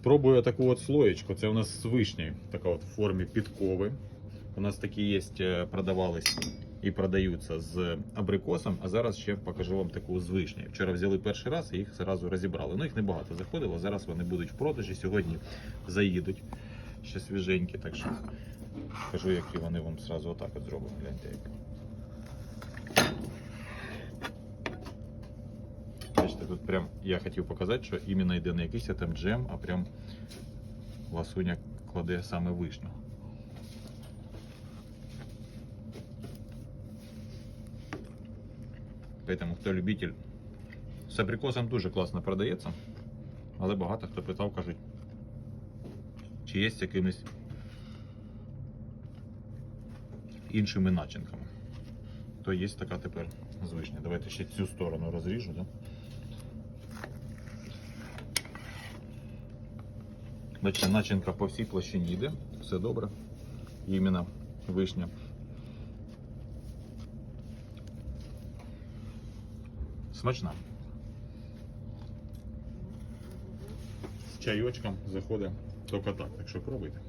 Спробую таку от слоєчку. Це у нас з вишні, така от в формі підкови. У нас такі є, е, продавались і продаються з абрикосом, а зараз ще покажу вам таку з вишні. Вчора взяли перший раз і їх зразу розібрали. Ну їх небагато заходило. Зараз вони будуть в продажі. Сьогодні заїдуть ще свіженькі. Так що кажу, які вони вам зразу отак от зроблять. Гляньте як. Бачите, тут прям я хотів показати, що іменно йде не якийсь там джем, а прям ласуня кладе саме вишню. Поэтому хто любитель з абрикосом дуже класно продається, але багато хто питав, кажуть, чи є з якимись іншими начинками. То є така тепер з. Давайте ще цю сторону розріжу, да? Бачите, начинка по всій площині йде, все добре. Іменно вишня. Смачна. З чайочком заходить тільки так, так що пробуйте.